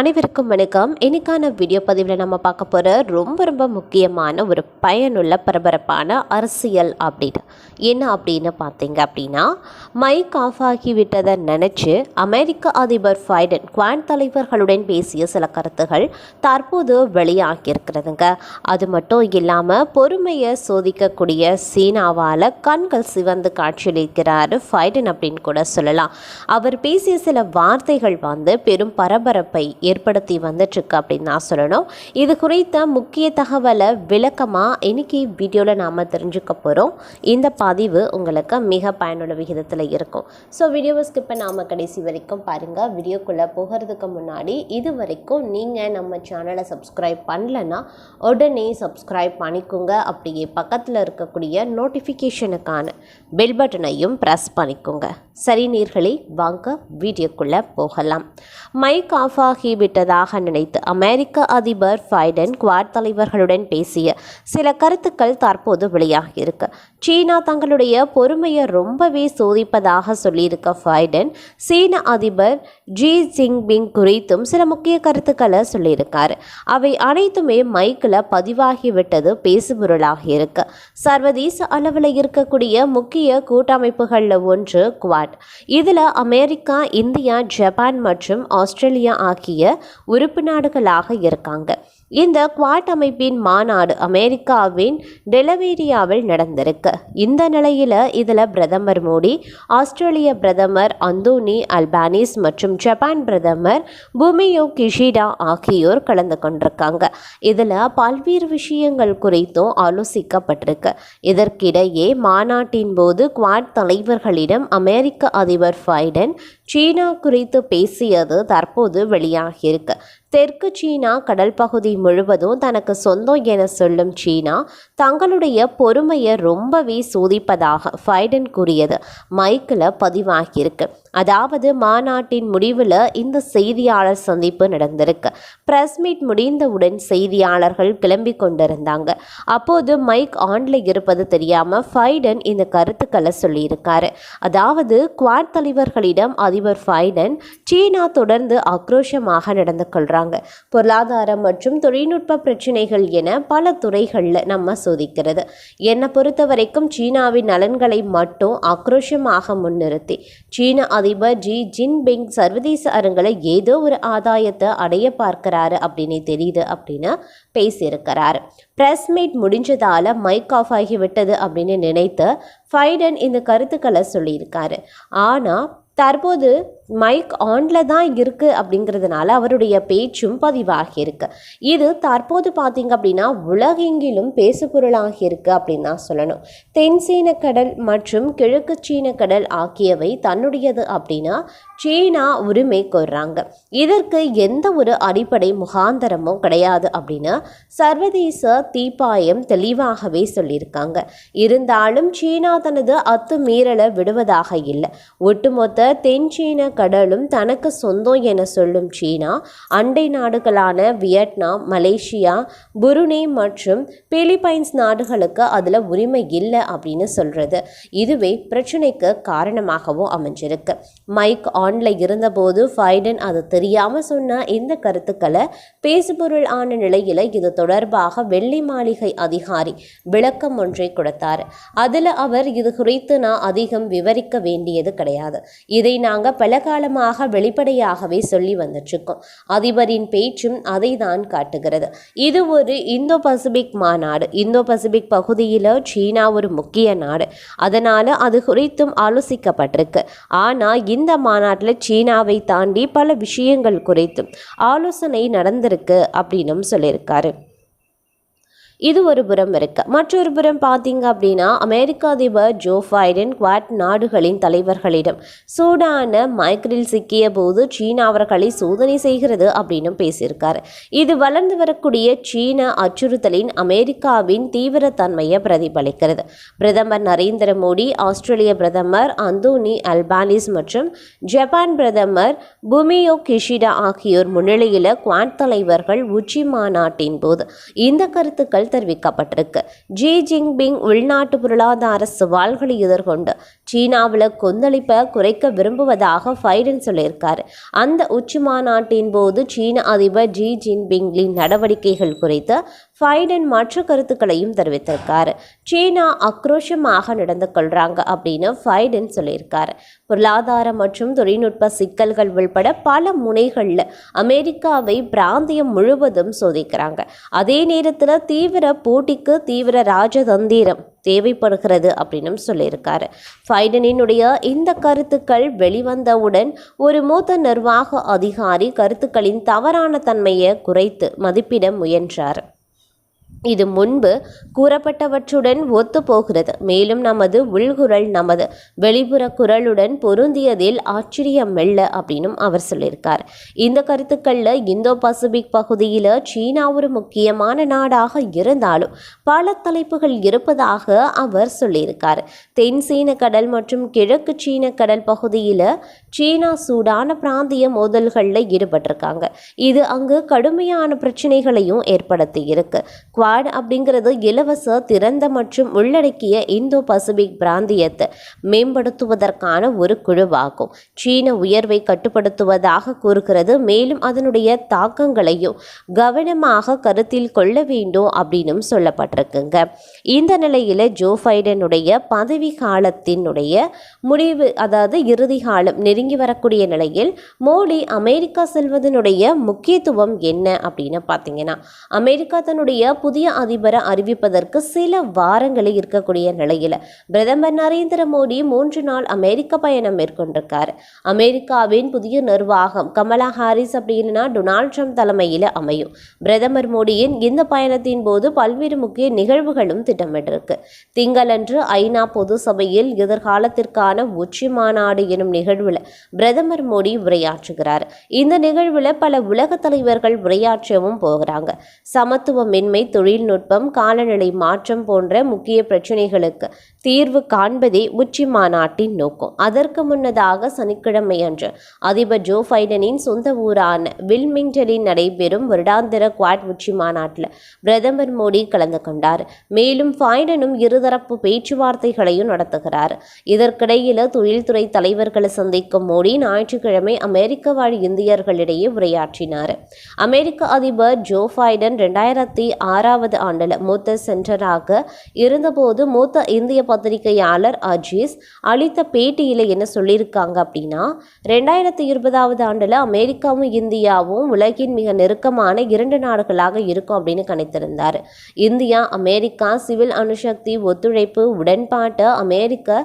அனைவருக்கும் வணக்கம். இன்னைக்கான வீடியோ பதிவில் நம்ம பார்க்க போகிற ரொம்ப ரொம்ப முக்கியமான ஒரு பயனுள்ள பரபரப்பான அரசியல் அப்படின்னு என்ன அப்படின்னு பார்த்தீங்க அப்படின்னா மைக் ஆஃப் ஆகிவிட்டதை நினச்சி அமெரிக்க அதிபர் ஃபைடன் குவான் தலைவர்களுடன் பேசிய சில கருத்துகள் தற்போது வெளியாகியிருக்கிறதுங்க அது மட்டும் இல்லாமல் பொறுமையை சோதிக்கக்கூடிய சீனாவால் கண்கள் சிவந்து காட்சியளிக்கிறார் ஃபைடன் அப்படின்னு கூட சொல்லலாம். அவர் பேசிய சில வார்த்தைகள் வந்து பெரும் பரபரப்பை ஏற்படுத்தி வந்துட்டுருக்கு அப்படின்னு நான் சொல்லணும். இது குறித்த முக்கிய தகவலை விளக்கமாக இன்றைக்கி வீடியோவில் நாம் தெரிஞ்சுக்க போகிறோம் இந்த பதிவு உங்களுக்கு மிக பயனுள்ள விகிதத்தில் இருக்கும். ஸோ வீடியோவை ஸ்கிப் நாம் கடைசி வரைக்கும் பாருங்கள் வீடியோக்குள்ளே போகிறதுக்கு முன்னாடி இது வரைக்கும் நீங்கள் நம்ம சேனலை சப்ஸ்கிரைப் பண்ணலன்னா உடனே சப்ஸ்கிரைப் பண்ணிக்கோங்க. அப்படியே பக்கத்தில் இருக்கக்கூடிய நோட்டிஃபிகேஷனுக்கான பெல் பட்டனையும் ப்ரெஸ் பண்ணிக்கோங்க. சரி நீர்களே வாங்க வீடியோக்குள்ளே போகலாம். மைக் ஆஃப் ஆகி ஆகிவிட்டதாக நினைத்து அமெரிக்க அதிபர் ஃபைடன் குவாட் தலைவர்களுடன் பேசிய சில கருத்துக்கள் தற்போது வெளியாகியிருக்கு. சீனா தங்களுடைய பொறுமையை ரொம்பவே சோதிப்பதாக சொல்லியிருக்க ஃபைடன் சீன அதிபர் ஜி ஜின்பிங் குறித்தும் சில முக்கிய கருத்துக்களை சொல்லியிருக்கார். அவை அனைத்துமே மைக்கில் பதிவாகிவிட்டது பேசுபொருளாக இருக்கு. சர்வதேச அளவில் இருக்கக்கூடிய முக்கிய கூட்டமைப்புகளில் ஒன்று குவாட். இதில் அமெரிக்கா இந்தியா ஜப்பான் மற்றும் ஆஸ்திரேலியா ஆகிய உறுப்பு நாடுகளாக இருக்காங்க. இந்த குவாட் அமைப்பின் மாநாடு அமெரிக்காவின் டெலவேரியாவில் நடந்திருக்கு. இந்த நிலையில் இதில் பிரதமர் மோடி ஆஸ்திரேலிய பிரதமர் அந்தோனி அல்பானிஸ் மற்றும் ஜப்பான் பிரதமர் பூமியோ கிஷிடா ஆகியோர் கலந்து கொண்டிருக்காங்க. இதில் பல்வேறு விஷயங்கள் குறித்தும் ஆலோசிக்கப்பட்டிருக்கு. இதற்கிடையே மாநாட்டின் போது குவாட் தலைவர்களிடம் அமெரிக்க அதிபர் ஃபைடன் சீனா குறித்து பேசியது தற்போது வெளியாகியிருக்கு. தெற்கு சீனா கடல் பகுதி முழுவதும் தனக்கு சொந்தம் என சொல்லும் சீனா தங்களுடைய பொறுமையை ரொம்பவே சோதிப்பதாக ஃபைடன் கூறியது. மைக்கில் பதிவாகியிருக்கு. அதாவது மாநாட்டின் முடிவில் இந்த செய்தியாளர் சந்திப்பு நடந்திருக்கு. பிரஸ் மீட் முடிந்தவுடன் செய்தியாளர்கள் கிளம்பி கொண்டிருந்தாங்க. அப்போது மைக் ஆன்ல இருப்பது தெரியாமல் ஃபைடன் இந்த கருத்துக்களை சொல்லியிருக்காரு. அதாவது குவாட் தலைவர்களிடம் அதிபர் ஃபைடன் சீனா தொடர்ந்து ஆக்ரோஷமாக நடந்து கொள்கிறாங்க பொருளாதாரம் மற்றும் தொழில்நுட்ப பிரச்சனைகள் என பல துறைகளில் நம்ம சோதிக்கிறது. என்னை பொறுத்த வரைக்கும் சீனாவின் நலன்களை மட்டும் ஆக்ரோஷமாக முன்னிறுத்தி சீன அதிபர் ஜி ஜின்பிங் சர்வதேச அரங்கில் ஏதோ ஒரு ஆதாயத்தை அடைய பார்க்கிறாரு அப்படின்னு தெரியுது அப்படின்னு பேசியிருக்கிறாரு. ப்ரெஸ் மீட் முடிஞ்சதால மைக் ஆஃப் ஆகிவிட்டது அப்படின்னு நினைத்து ஃபைடன் இந்த கருத்துக்களை சொல்லியிருக்காரு. ஆனால் தற்போது மைக் ஆனில் தான் இருக்குது அப்படிங்கிறதுனால அவருடைய பேச்சும் பதிவாகியிருக்கு இது தற்போது பார்த்தீங்க அப்படின்னா உலகெங்கிலும் பேசுபொருளாகி இருக்கு அப்படின்னு தான் சொல்லணும். தென் சீன கடல் மற்றும் கிழக்கு சீன கடல் ஆகியவை தன்னுடையது அப்படின்னா சீனா உரிமை கோர்றாங்க. இதற்கு எந்த ஒரு அடிப்படை முகாந்தரமும் கிடையாது அப்படின்னு சர்வதேச தீப்பாயம் தெளிவாகவே சொல்லியிருக்காங்க. இருந்தாலும் சீனா தனது அத்துமீறலை விடுவதாக இல்லை. ஒட்டுமொத்த தென் சீன கடலும் தனக்கு சொந்தம் என சொல்லும் சீனா அண்டை நாடுகளான வியட்நாம் மலேசியா புருனே மற்றும் பிலிப்பைன்ஸ் நாடுகளுக்கு அதில் உரிமை இல்லை அப்படின்னு சொல்கிறது இதுவே பிரச்சனைக்கு காரணமாகவும் அமைஞ்சிருக்கு. மைக் ஆனில் இருந்தபோது ஃபைடன் அது தெரியாமல் சொன்ன இந்த கருத்துக்களை பேசுபொருள் ஆன நிலையில் இது தொடர்பாக வெள்ளி மாளிகை அதிகாரி விளக்கம் ஒன்றை கொடுத்தார். அதில் அவர் இது குறித்து நான் அதிகம் விவரிக்க வேண்டியது கிடையாது. இதை நாங்கள் பல காலமாக வெளிப்படையாகவே சொல்லி வந்துட்டுருக்கோம். அதிபரின் பேச்சும் அதை தான் காட்டுகிறது. இது ஒரு இந்தோ பசிபிக் மாநாடு. இந்தோ பசிபிக் பகுதியில் சீனா ஒரு முக்கிய நாடு. அதனால் அது குறித்தும் ஆலோசிக்கப்பட்டிருக்கு. ஆனால் இந்த மாநாட்டில் சீனாவை தாண்டி பல விஷயங்கள் குறித்தும் ஆலோசனை நடந்திருக்கு அப்படின்னும் சொல்லியிருக்காரு. இது ஒரு புறம் இருக்கு. மற்றொரு புறம் பார்த்தீங்க அப்படின்னா அமெரிக்க அதிபர் ஜோ பைடன் குவாட் நாடுகளின் தலைவர்களிடம் சூடான மைக்ரில் சிக்கிய போது சீனா அவர்களை சோதனை செய்கிறது அப்படின்னு பேசியிருக்காரு. இது வளர்ந்து வரக்கூடிய சீன அச்சுறுத்தலின் அமெரிக்காவின் தீவிரத்தன்மையை பிரதிபலிக்கிறது. பிரதமர் நரேந்திர மோடி ஆஸ்திரேலிய பிரதமர் அந்தோனி அல்பானிஸ் மற்றும் ஜப்பான் பிரதமர் புமியோ கிஷிடா ஆகியோர் முன்னிலையில் குவாட் தலைவர்கள் உச்சி மாநாட்டின் போது இந்த கருத்துக்கள் தெரிவிக்கப்பட்டிருக்கு. ஜி ஜின்பிங் உள்நாட்டு பொருளாதார சவால்களை எதிர்கொண்டு சீனாவில் கொந்தளிப்பை குறைக்க விரும்புவதாக பைடன் சொல்லியிருக்கார். அந்த உச்சி மாநாட்டின் போது சீன அதிபர் ஜி ஜின்பிங்கின் நடவடிக்கைகள் குறித்து பைடன் மற்ற கருத்துக்களையும் தெரிவித்திருக்கார். சீனா ஆக்ரோஷமாக நடந்து கொள்கிறாங்க அப்படின்னு பைடன் சொல்லியிருக்கார். பொருளாதார மற்றும் தொழில்நுட்ப சிக்கல்கள் உள்பட பல முனைகளில் அமெரிக்காவை பிராந்தியம் முழுவதும் சோதிக்கிறாங்க. அதே நேரத்தில் தீவிர போட்டிக்கு தீவிர ராஜதந்திரம் தேவைப்படுகிறது அப்படின்னு சொல்லியிருக்காரு. பைடனினுடைய இந்த கருத்துக்கள் வெளிவந்தவுடன் ஒரு மூத்த நிர்வாக அதிகாரி கருத்துக்களின் தவறான தன்மையை குறைத்து மதிப்பிட முயன்றார். இது முன்பு கூறப்பட்டவற்றுடன் ஒத்து போகிறது மேலும் நமது உள்குரல் நமது வெளிப்புற குரலுடன் பொருந்தியதில் ஆச்சரியமில்ல அப்படின்னும் அவர் சொல்லியிருக்கார். இந்த கருத்துக்களில் இந்தோ பசிபிக் பகுதியில் சீனா ஒரு முக்கியமான நாடாக இருந்தாலும் பல தலைப்புகள் இருப்பதாக அவர் சொல்லியிருக்கார். தென் சீன கடல் மற்றும் கிழக்கு சீன கடல் பகுதியில் சீனா சூடான பிராந்திய மோதல்களில் ஈடுபட்டிருக்காங்க. இது அங்கு கடுமையான பிரச்சனைகளையும் ஏற்படுத்தி இருக்கு கார்டு அப்படிங்கிறது இலவச திறந்த மற்றும் உள்ளடக்கிய இந்தோ பசிபிக் பிராந்தியத்தை மேம்படுத்துவதற்கான ஒரு குழுவாகும். சீன உயர்வை கட்டுப்படுத்துவதாக கூறுகிறது. மேலும் அதனுடைய தாக்கங்களையும் கவனமாக கருத்தில் கொள்ள வேண்டும் அப்படின்னும் சொல்லப்பட்டிருக்குங்க. இந்த நிலையில் ஜோ பைடனுடைய பதவி காலத்தினுடைய முடிவு அதாவது இறுதி காலம் நெருங்கி வரக்கூடிய நிலையில் மோடி அமெரிக்கா செல்வதனுடைய முக்கியத்துவம் என்ன அப்படின்னு பார்த்தீங்கன்னா அமெரிக்கா தன்னுடைய புதிய அதிபரை அறிவிப்பதற்கு சில வாரங்களே இருக்கக்கூடிய நிலையில் பிரதமர் நரேந்திர மோடி மூன்று நாள் அமெரிக்க பயணம் மேற்கொண்டிருக்கார். அமெரிக்காவின் புதிய நிர்வாகம் கமலா ஹாரிஸ் அப்படின்னா டொனால்ட் ட்ரம்ப் தலைமையில் அமையும். பிரதமர் மோடியின் இந்த பயணத்தின் போது பல்வேறு முக்கிய நிகழ்வுகளும் திட்டமிட்டிருக்கு. திங்களன்று ஐநா பொது சபையில் எதிர்காலத்திற்கான உச்சி மாநாடு எனும் நிகழ்வில் பிரதமர் மோடி உரையாற்றுகிறார். இந்த நிகழ்வில் பல உலக தலைவர்கள் உரையாற்றவும் போகிறாங்க. சமத்துவமின்மை தொழில்நுட்பம் காலநிலை மாற்றம் போன்ற முக்கிய பிரச்சினைகளுக்கு தீர்வு காண்பதே உச்சி மாநாட்டின் நோக்கம். அதற்கு முன்னதாக சனிக்கிழமை அன்று அதிபர் ஜோ பைடனின் சொந்த ஊரான வில்மிங்டனில் நடைபெறும் வருடாந்திர குவாட் உச்சி மாநாட்டில் பிரதமர் மோடி கலந்து கொண்டார். மேலும் பைடனும் இருதரப்பு பேச்சுவார்த்தைகளையும் நடத்துகிறார். இதற்கிடையில் தொழில்துறை தலைவர்களை சந்திக்கும் மோடி ஞாயிற்றுக்கிழமை அமெரிக்க வாழ் இந்தியர்களிடையே உரையாற்றினார். அமெரிக்க அதிபர் ஜோ பைடன் ரெண்டாயிரத்தி ஆறாவது ஆண்டில் மூத்த சென்டராக இருந்தபோது மூத்த இந்திய பத்திரிகையாளர் அஜீஸ் அளித்த பேட்டியில் என்ன சொல்லியிருக்காங்க அப்படின்னா ரெண்டாயிரத்தி இருபதாவது ஆண்டில் அமெரிக்காவும் இந்தியாவும் உலகின் மிக நெருக்கமான இரண்டு நாடுகளாக இருக்கும் அப்படின்னு கணித்திருந்தார். இந்தியா அமெரிக்கா சிவில் அணுசக்தி ஒத்துழைப்பு உடன்பாட்டை அமெரிக்க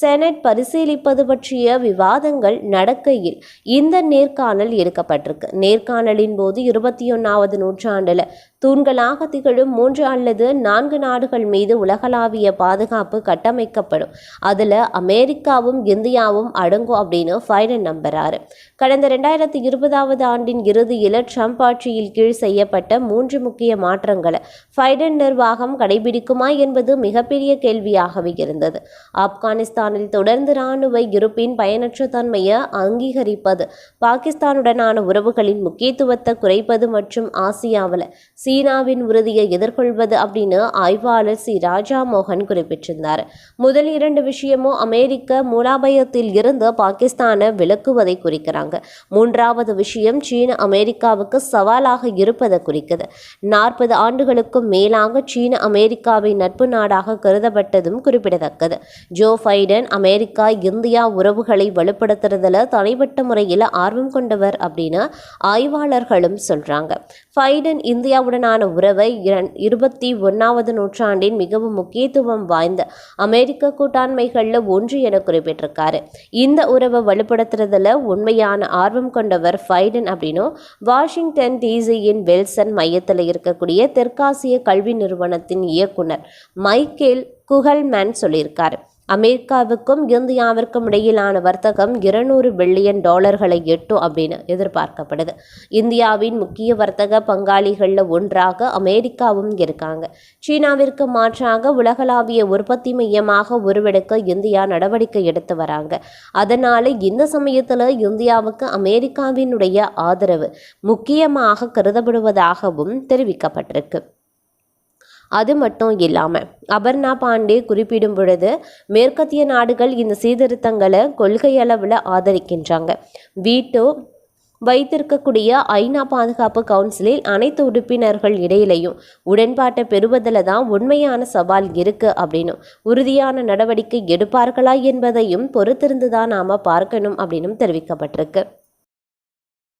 செனட் பரிசீலிப்பது பற்றிய விவாதங்கள் நடக்கையில் இந்த நேர்காணல் எடுக்கப்பட்டிருக்கு. நேர்காணலின் போது இருபத்தி ஒன்றாவது நூற்றாண்டில் தூண்களாக திகழும் மூன்று அல்லது நான்கு நாடுகள் மீது உலகளாவிய பாதுகாப்பு கட்டமைக்கப்படும். அதில் அமெரிக்காவும் இந்தியாவும் அடங்கும் அப்படின்னு பைடன் நம்புறாரு. கடந்த ரெண்டாயிரத்தி இருபதாவது ஆண்டின் இறுதியில் ட்ரம்ப் ஆட்சியில் கீழ் செய்யப்பட்ட மூன்று முக்கிய மாற்றங்களை பைடன் நிர்வாகம் கடைபிடிக்குமா என்பது மிகப்பெரிய கேள்வியாகவே இருந்தது. ஆப்கானிஸ்தானில் தொடர்ந்து இராணுவ இருப்பின் பயனற்ற தன்மையை அங்கீகரிப்பது பாகிஸ்தானுடனான உறவுகளின் முக்கியத்துவத்தை குறைப்பது மற்றும் ஆசியாவில் சீனாவின் உறுதியை எதிர்கொள்வது அப்படின்னு ஆய்வாளர் சி. ராஜா மோகன் குறிப்பிட்டிருந்தார். முதல் இரண்டு விஷயமும் அமெரிக்க மூலாபயத்தில் இருந்து பாகிஸ்தானை விலக்குவதை குறிக்கிறாங்க. மூன்றாவது விஷயம் சீன அமெரிக்காவுக்கு சவாலாக இருப்பதை குறிக்குது. நாற்பது ஆண்டுகளுக்கும் மேலாக சீன அமெரிக்காவின் நட்பு நாடாக கருதப்பட்டதும் குறிப்பிடத்தக்கது. ஜோ பைடன் அமெரிக்கா இந்தியா உறவுகளை வலுப்படுத்துறதுல தனிப்பட்ட முறையில் ஆர்வம் கொண்டவர் அப்படின்னு ஆய்வாளர்களும் சொல்றாங்க. பைடன் இந்தியாவுடனான உறவை இருபத்தி ஒன்றாவது நூற்றாண்டின் மிகவும் முக்கியத்துவம் வாய்ந்த அமெரிக்க கூட்டாண்மைகளில் ஒன்று என குறிப்பிட்டிருக்காரு. இந்த உறவை வலுப்படுத்துறதுல உண்மையான ஆர்வம் கொண்டவர் ஃபைடன் அப்படின்னும் வாஷிங்டன் டிசியின் வெல்சன் மையத்தில் இருக்கக்கூடிய தெற்காசிய கல்வி நிறுவனத்தின் இயக்குனர் மைக்கேல் குகல்மேன் சொல்லியிருக்காரு. அமெரிக்காவுக்கும் இந்தியாவிற்கும் இடையிலான வர்த்தகம் இருநூறு பில்லியன் டாலர்களை எட்டும் அப்படின்னு எதிர்பார்க்கப்படுது. இந்தியாவின் முக்கிய வர்த்தக பங்காளிகளில் ஒன்றாக அமெரிக்காவும் இருக்காங்க. சீனாவிற்கு மாற்றாக உலகளாவிய உற்பத்தி மையமாக உருவெடுக்க இந்தியா நடவடிக்கை எடுத்து வராங்க. அதனால இந்த சமயத்தில் இந்தியாவுக்கு அமெரிக்காவினுடைய ஆதரவு முக்கியமாக கருதப்படுவதாகவும் தெரிவிக்கப்பட்டிருக்கு. அது மட்டும் இல்லாமல் அபர்ணா பாண்டே குறிப்பிடும் பொழுது மேற்கத்திய நாடுகள் இந்த சீர்திருத்தங்களை கொள்கை அளவில் ஆதரிக்கின்றாங்க. வீட்டோ வைத்திருக்கக்கூடிய ஐநா பாதுகாப்பு கவுன்சிலில் அனைத்து உறுப்பினர்கள் இடையிலையும் உடன்பாட்டை பெறுவதில் தான் உண்மையான சவால் இருக்குது அப்படின்னு உறுதியான நடவடிக்கை எடுப்பார்களா என்பதையும் பொறுத்திருந்து தான் நாம் பார்க்கணும் அப்படின்னும் தெரிவிக்கப்பட்டிருக்கு.